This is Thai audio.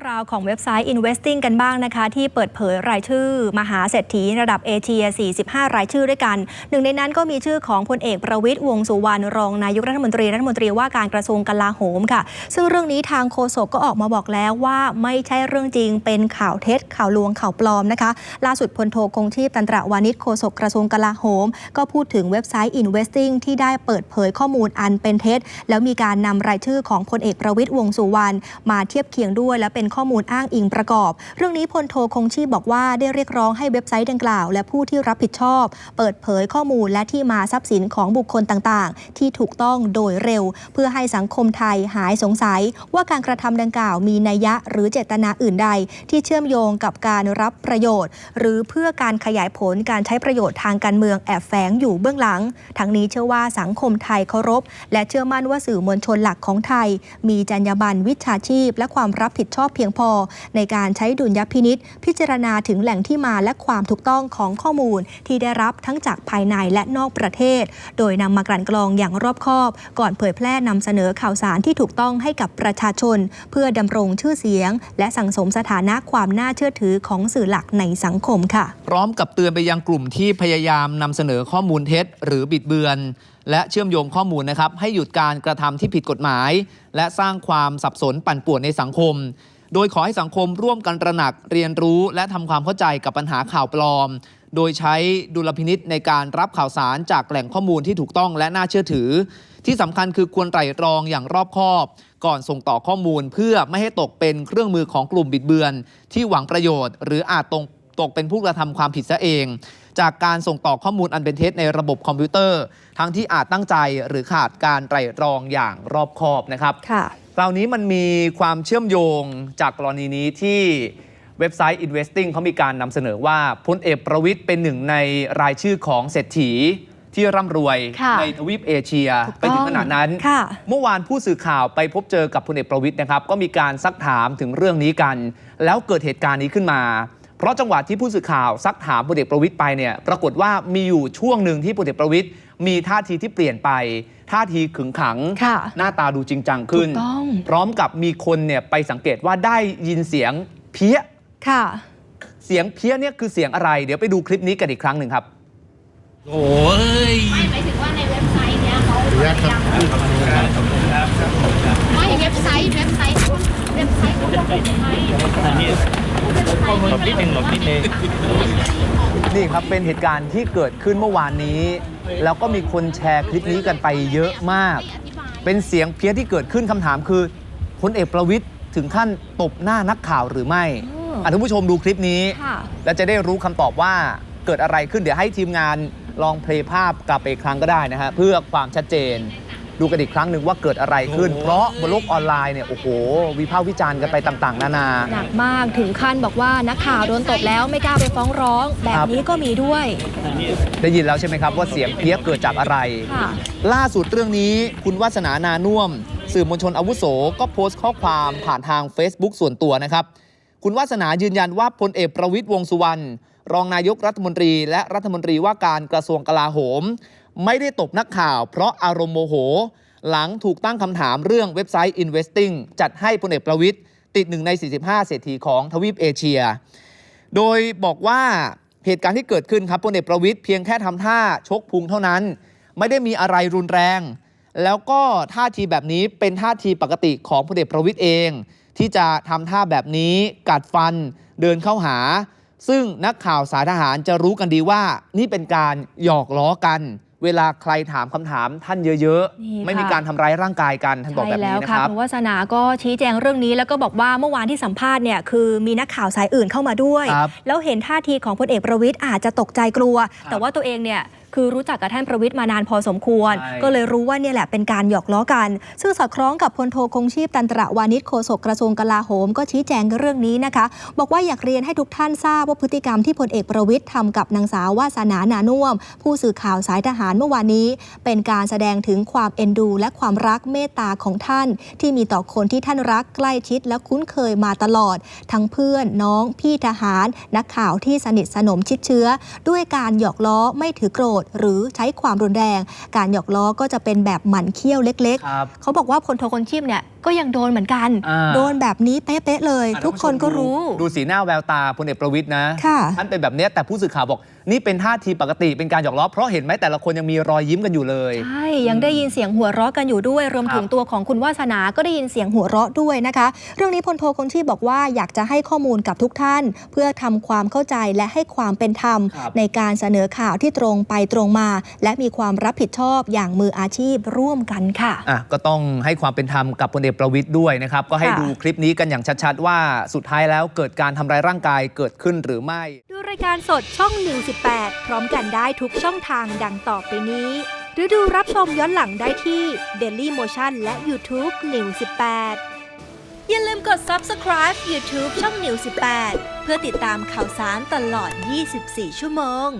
รื่องราวของเว็บไซต์ Investing กันบ้างนะคะ ที่เปิดเผยรายชื่อ มหาเศรษฐีระดับเอเชีย 45 รายชื่อด้วยกัน หนึ่งในนั้นก็มีชื่อของพลเอกประวิตยวงสุวรรณรองนายกรัฐมนตรีรัฐมนตรีว่าการกระทรวงกลาโหมค่ะ ซึ่งเรื่องนี้ทางโฆษกก็ออกมาบอกแล้วว่าไม่ใช่เรื่องจริงเป็นข่าวเท็จ ข่าวลวงข่าวปลอมนะคะ ล่าสุดพลโทคงชีพตันตระวานิชโฆษกกระทรวงกลาโหม ก็พูดถึงเว็บไซต์ Investing ที่ได้เปิดเผยข้อมูลอันเป็นเท็จ แล้วมีการนำรายชื่อของพลเอกประวิตยวงสุวรรณมาเทียบเคียงด้วยและเป็นข้อมูลอ้างอิงประกอบ เรื่องนี้พลโทคงชีพบอกว่าได้เรียกร้องให้เว็บไซต์ดังกล่าว และผู้ที่รับผิดชอบ เปิดเผยข้อมูลและที่มาทรัพย์สินของบุคคลต่างๆ ที่ถูกต้องโดยเร็ว เพื่อให้สังคมไทยหายสงสัย ว่าการกระทำดังกล่าวมีนัยยะหรือเจตนาอื่นใด ที่เชื่อมโยงกับการรับประโยชน์ หรือเพื่อการขยายผลการใช้ประโยชน์ทางการเมืองแอบแฝงอยู่เบื้องหลัง ทั้งนี้เชื่อว่าสังคมไทยเคารพ และเชื่อมั่นว่าสื่อมวลชนหลักของไทย มีจรรยาบรรณวิชาชีพ และความรับผิดชอบพียงพอ ในการใช้ดุลยพินิษพิจารณาถึงแหล่งที่มาและความถูกต้องของข้อมูลที่ได้รับทั้งจากภายในและนอกประเทศ โดยนำมากลั่นกรองอย่างรอบคอบ ก่อนเผยแพร่นำเสนอข่าวสารที่ถูกต้องให้กับประชาชน เพื่อดำรงชื่อเสียง และสังสมสถานะความน่าเชื่อถือของสื่อหลักในสังคมค่ะ พร้อมกับเตือนไปยังกลุ่มที่พยายามนำเสนอข้อมูลเท็จ หรือบิดเบือน และเชื่อมโยงข้อมูลนะครับให้หยุดการกระทำที่ผิดกฎหมาย และสร้างความสับสนปั่นป่วนในสังคม โดยขอให้สังคมร่วมกันตระหนักเรียนรู้และทำความเข้าใจกับปัญหาข่าวปลอม โดยใช้ดุลพินิษในการรับข่าวสารจากแหล่งข้อมูลที่ถูกต้องและน่าเชื่อถือ ที่สำคัญคือควรไตร่ตรองอย่างรอบคอบ ก่อนส่งต่อข้อมูลเพื่อไม่ให้ตกเป็นเครื่องมือของกลุ่มบิดเบือน ที่หวังประโยชน์ หรืออาจตกตกเป็นผู้กระทำความผิดซะเอง จากการส่งต่อข้อมูลอันเป็นเท็จในระบบคอมพิวเตอร์ ทั้งที่อาจตั้งใจหรือขาดการไตร่ตรองอย่างรอบคอบนะครับค่ะ คราวนี้มันมีความเชื่อมโยงจากกรณีนี้ที่เว็บไซต์ Investing เขามีการนำเสนอว่าพลเอกประวิทย์เป็นหนึ่งในรายชื่อของเศรษฐีที่ร่ำรวยค่ะในทวีปเอเชียถูกไปถึงขนาดนั้นค่ะเมื่อวานผู้สื่อข่าวไปพบเจอกับพลเอกประวิทย์นะครับ ก็มีการซักถามถึงเรื่องนี้กัน แล้วเกิดเหตุการณ์นี้ขึ้นมา เพราะจังหวะที่ผู้สื่อข่าวซักถามพลเอกประวิทย์ไปเนี่ยปรากฏว่ามีอยู่ช่วงหนึ่งที่พลเอกประวิทย์มีท่าทีที่เปลี่ยนไป ท่าทีขึงขังค่ะหน้าตาดูจริงจังขึ้นถูกต้องพร้อมกับมีคนเนี่ยไปสังเกตว่าได้ยินเสียงเพี้ยค่ะ เสียงเพี้ยเนี่ยคือเสียงอะไร เดี๋ยวไปดูคลิปนี้กันอีกครั้งหนึ่งครับ โอ้ยไม่หมายถึงว่าในเว็บไซต์เนี้ยเขาพยายามไม่เว็บไซต์เว็บไซต์ เขาเว็บไซต์เขาบอกเป็นไทยอันนี้หลบนิดนึงหลบนิดนึงนี่ครับเป็นเหตุการณ์ที่เกิดขึ้นเมื่อวานนี้ แล้วก็มีคนแชร์คลิปนี้กันไปเยอะมาก เป็นเสียงเพี้ยที่เกิดขึ้นคำถามคือพลเอกประวิทย์ถึงขั้นตบหน้านักข่าวหรือไม่อืมอะท่านผู้ชมดูคลิปนี้ ค่ะ แล้วจะได้รู้คำตอบว่าเกิดอะไรขึ้นเดี๋ยวให้ทีมงานลองเพลย์ภาพกลับไปอีกครั้งก็ได้นะฮะ เพื่อความชัดเจน ดูกันอีกครั้งหนึ่งว่าเกิดอะไรขึ้น เพราะบนโลกออนไลน์เนี่ยโอ้โห วิพากษ์วิจารณ์กันไปต่าง ๆ นานา หนักมากถึงขั้นบอกว่านักข่าวโดนตบแล้วไม่กล้าไปฟ้องร้องแบบ นี้ก็มีด้วย ได้ยินแล้วใช่ไหมครับว่าเสียงเพี้ยเกิดจากอะไร ค่ะ ล่าสุดเรื่องนี้คุณวาสนานานุ่วม สื่อมวลชนอาวุโสก็โพสต์ข้อความผ่านทาง Facebook ส่วนตัวนะครับ คุณวาสนายืนยันว่าพลเอกประวิตยวงษ์สุวรรณรองนายกรัฐมนตรี และรัฐมนตรีว่าการกระทรวงกลาโหม ไม่ได้ตบนักข่าว เพราะอารมณ์โมโห หลังถูกตั้งคำถามเรื่องเว็บไซต์ Investing จัดให้พลเอกประวิตยติดหนึ่งใน 45 เศรษฐีของทวีปเอเชีย โดยบอกว่าเหตุการณ์ที่เกิดขึ้นครับพลเอกประวิทย์เพียงแค่ทำท่าชกพุงเท่านั้น ไม่ได้มีอะไรรุนแรง แล้วก็ท่าทีแบบนี้เป็นท่าทีปกติของพลเอกประวิทย์เอง ที่จะทำท่าแบบนี้กัดฟันเดินเข้าหา ซึ่งนักข่าวสายทหารจะรู้กันดีว่านี่เป็นการหยอกล้อกัน เวลาใครถามคำถามท่านเยอะนี่ๆค่ะไม่มีการทำร้ายร่างกายกันท่านบอกใช่แบบแล้นี้วนะค่ะครับคุณวาสนาก็ชี้แจงเรื่องนี้แล้วก็บอกว่าเมื่อวานที่สัมภาษณ์เนี่ยคือมีนักข่าวสายอื่นเข้ามาด้วยครับแล้วเห็นท่าทีของพลเอกประวิทย์อาจจะตกใจกลัว แต่ว่าตัวเองเนี่ย คือรู้จักกับท่านประวิทย์มานานพอสมควร ใช่ ก็เลยรู้ว่าเนี่ยแหละเป็นการหยอกล้อกัน ซึ่งสอดคล้องกับพลโทคงชีพตันตระวานิชโฆษกกระทรวงกลาโหมก็ชี้แจงเรื่องนี้นะคะ บอกว่าอยากเรียนให้ทุกท่านทราบว่าพฤติกรรมที่พลเอกประวิทย์ทำกับนางสาววาสนานานุ่วม ผู้สื่อข่าวสายทหารเมื่อวานนี้ เป็นการแสดงถึงความเอ็นดู และความรักเมตตาของท่าน ที่มีต่อคนที่ท่านรักใกล้ชิดและคุ้นเคยมาตลอด ทั้งเพื่อนน้อง พี่ทหาร นักข่าวที่สนิทสนมชิดเชื้อ ด้วยการหยอกล้อไม่ถือโกรธหรือใช้ความรุนแรง การหยอกล้อก็จะเป็นแบบหมั่นเคี้ยวเล็ก ครับ ๆ เขาบอกว่าพลโทคนชีพเนี่ยก็ยังโดนเหมือนกัน อ่า โดนแบบนี้เป๊ะๆเลยอะทุกคนก็รู้ดูดูสีหน้าแววตาพลเอกประวิทย์นะค่ะ ท่านเป็นแบบเนี้ยแต่ผู้สื่อข่าวบอก นี่เป็นท่าทีปกติเป็นการหยอกล้อเพราะเห็นไหมแต่ละคนยังมีรอยยิ้มกันอยู่เลย ใช่ ยังได้ยินเสียงหัวเราะกันอยู่ด้วย รวมถึงครับตัวของคุณวาสนาก็ได้ยินเสียงหัวเราะด้วยนะคะ เรื่องนี้พลโทคงชีพบอกว่าอยากจะให้ข้อมูลกับทุกท่าน เพื่อทำความเข้าใจและให้ความเป็นธรรม ครับ ในการเสนอข่าวที่ตรงไปตรงมา และมีความรับผิดชอบอย่างมืออาชีพร่วมกันค่ะอะก็ต้องให้ความเป็นธรรมกับพลเอกประวิทย์ด้วยนะครับ ก็ให้ค่ะดูคลิปนี้กันอย่างชัดๆ ว่าสุดท้ายแล้วเกิดการทำร้ายร่างกายเกิดขึ้นหรือไม่ ดูรายการสดช่อง 118 พร้อมกันได้ทุกช่องทางดังต่อไปนี้ หรือดูรับชมย้อนหลังได้ที่ Daily Motion และ YouTube 118อย่าลืมกด Subscribe YouTube ช่อง118 เพื่อติดตามข่าวสารตลอด 24 ชั่วโมง